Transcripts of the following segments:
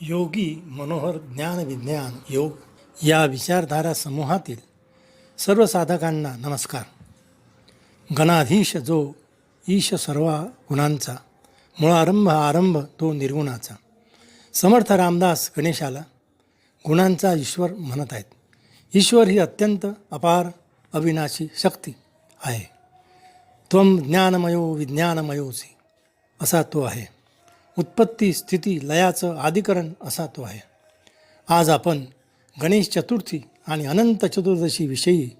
योगी मनोहर ज्ञान विज्ञान योग या विचारधारा समूहातील सर्व साधकांना नमस्कार. गणाधीश जो ईश सर्व गुणांचा मुळारंभ आरंभ तो निर्गुणाचा. समर्थ रामदास गणेशाला गुणांचा ईश्वर म्हणत आहेत. ईश्वर ही अत्यंत अपार अविनाशी शक्ती आहे. त्वम ज्ञानमयो विज्ञानमयोसी असा तो आहे. उत्पत्ती स्थिती लयाचं आदिकरण असा तो आहे. आज आपण गणेश चतुर्थी आणि अनंत चतुर्दशीविषयी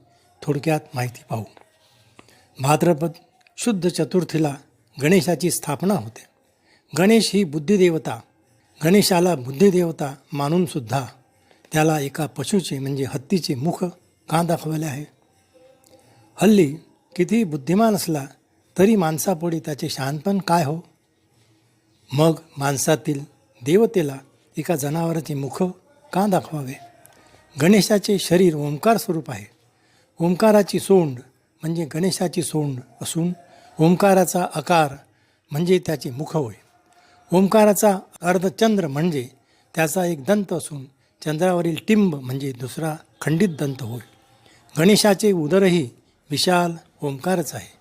थोडक्यात माहिती पाहू. भाद्रपद शुद्ध चतुर्थीला गणेशाची स्थापना होते. गणेश ही बुद्धिदेवता. गणेशाला बुद्धिदेवता मानूनसुद्धा त्याला एका पशुचे म्हणजे हत्तीचे मुख का दाखवले आहे? हल्ली किती बुद्धिमान असला तरी माणसापुढे त्याचे शहाणपण काय हो? मग माणसातील देवतेला एका जनावराचे मुख का दाखवावे? गणेशाचे शरीर ओंकार स्वरूप आहे. ओंकाराची सोंड म्हणजे गणेशाची सोंड असून ओंकाराचा आकार म्हणजे त्याचे मुख होय. ओंकाराचा अर्धचंद्र म्हणजे त्याचा एक दंत असून चंद्रावरील टिंब म्हणजे दुसरा खंडित दंत होय. गणेशाचे उदरही विशाल ओंकारच आहे.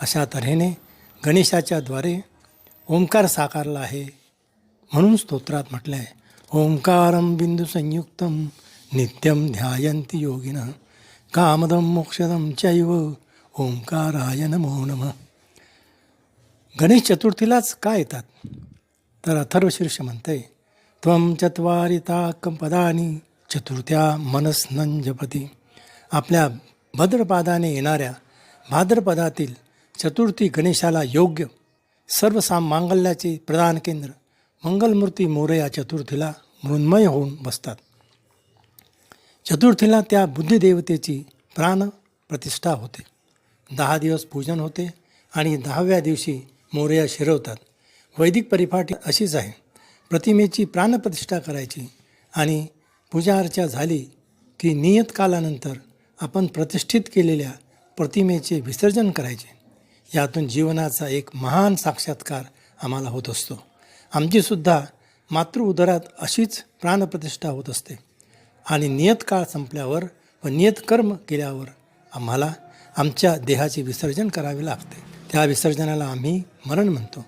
अशा तऱ्हेने गणेशाच्या द्वारे ओंकार साकारला आहे म्हणून स्तोत्रात म्हटलं आहे ओंकारम बिंदू संयुक्तम नित्यम ध्यायंती योगिन कामदम मोक्षदम चैव ओंकाराय नमो नमः. गणेश चतुर्थीलाच का येतात? तर अथर्वशीर्ष म्हणते त्वम चत्वारी पदानी चतुर्थ्या मनस्नंजपती आपल्या भद्रपादाने येणाऱ्या भाद्रपदातील चतुर्थी गणेशाला योग्य सर्व साम मांगल्याचे प्रधान केंद्र मंगलमूर्ती मोरया चतुर्थीला मृन्मय होऊन बसतात. चतुर्थीला त्या बुद्धिदेवतेची प्राण प्रतिष्ठा होते. दहा दिवस पूजन होते आणि दहाव्या दिवशी मोरया शिरवतात. वैदिक परिपाठी अशीच आहे. प्रतिमेची प्राणप्रतिष्ठा करायची आणि पूजा अर्चा झाली की नियत कालानंतर आपण प्रतिष्ठित केलेल्या प्रतिमेचे विसर्जन करायचे. यातून जीवनाचा एक महान साक्षात्कार आम्हाला होत असतो. आमचीसुद्धा मातृ उदरात अशीच प्राणप्रतिष्ठा होत असते. आणि नियत काळ संपल्यावर व नियत कर्म केल्यावर आम्हाला आमच्या देहाचे विसर्जन करावे लागते. त्या विसर्जनाला आम्ही मरण म्हणतो.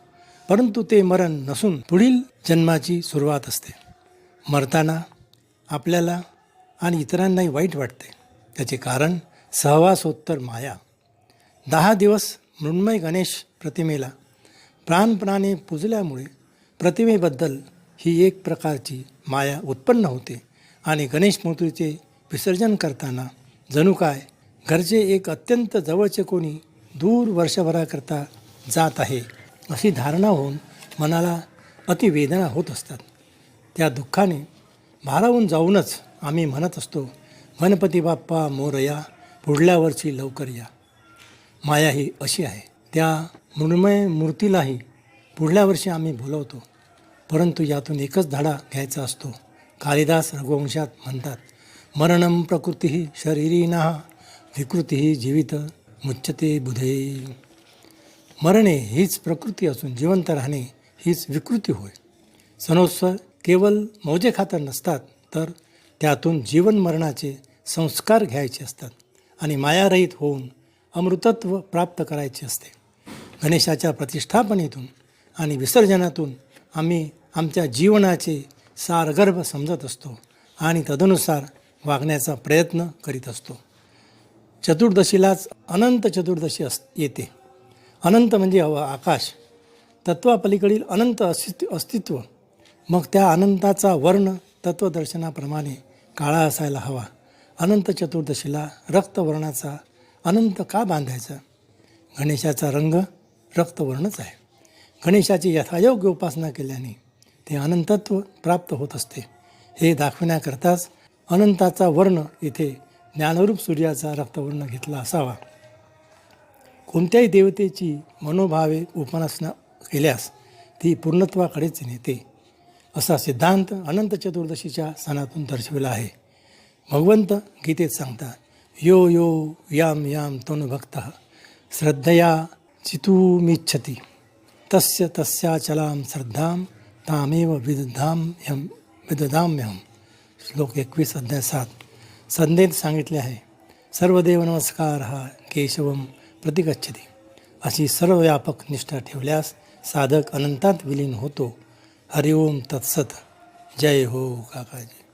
परंतु ते मरण नसून पुढील जन्माची सुरुवात असते. मरताना आपल्याला आणि इतरांनाही वाईट वाटते. त्याचे कारण सहवासोत्तर माया. दहा दिवस मृण्मय गणेश प्रतिमेला प्राणपणाने पुजल्यामुळे प्रतिमेबद्दल ही एक प्रकारची माया उत्पन्न होते आणि गणेश मूर्तीचे विसर्जन करताना जणू काय घरचे एक अत्यंत जवळचे कोणी दूर वर्षभराकरता जात आहे अशी धारणा होऊन मनाला अतिवेदना होत असतात. त्या दुःखाने भारावून जाऊनच आम्ही म्हणत असतो गणपती बाप्पा मोरया पुढल्या वर्षी लवकर या. माया ही अशी आहे. त्या मृण्मय मूर्तीलाही पुढल्या वर्षी आम्ही बोलवतो. परंतु यातून एकच धडा घ्यायचा असतो. कालिदास रघुवंशात म्हणतात मरणम प्रकृती शरीरी ना विकृती जीवित मुच्छते बुधे. मरणे हीच प्रकृती असून जिवंत राहणे हीच विकृती होय. सणोत्सव केवळ मौजे खातर नसतात तर त्यातून जीवन मरणाचे संस्कार घ्यायचे असतात आणि मायारहित होऊन अमृतत्व प्राप्त करायचे असते. गणेशाच्या प्रतिष्ठापनेतून आणि विसर्जनातून आम्ही आमच्या जीवनाचे सारगर्भ समजत असतो आणि तदनुसार वागण्याचा प्रयत्न करीत असतो. चतुर्दशीलाच अनंत चतुर्दशी अस येते. अनंत म्हणजे हवा आकाश. तत्वापलीकडील अनंत अस्तित्व अस्तित्व. मग त्या अनंताचा वर्ण तत्वदर्शनाप्रमाणे काळा असायला हवा. अनंत चतुर्दशीला रक्तवर्णाचा अनंत का बांधायचा? गणेशाचा रंग रक्तवर्णच आहे. गणेशाची यथायोग्य उपासना केल्याने ते अनंतत्व प्राप्त होत असते. हे दाखविण्याकरताच अनंताचा वर्ण इथे ज्ञानरूप सूर्याचा रक्तवर्ण घेतला असावा. कोणत्याही देवतेची मनोभावे उपासना केल्यास ती पूर्णत्वाकडेच नेते. असा सिद्धांत अनंत चतुर्दशीच्या सणातून दर्शविला आहे. भगवंत गीतेत सांगतात यो यो याम याम तनुभक्तः श्रद्धया चितूमिच्छति। तस्य तस्याचलां श्रद्धां तामेव विदधाम यम विददाम्यहम श्लोक एकवीस अध्याय सात। संदेत सांगितले आहे सर्व देव नमस्कार हा केशवम प्रतिगच्छती। अशी सर्वव्यापक निष्ठा ठेवल्यास साधक अनंतात विलीन होतो। हरिओम तत्सत। जय हो काकाजी।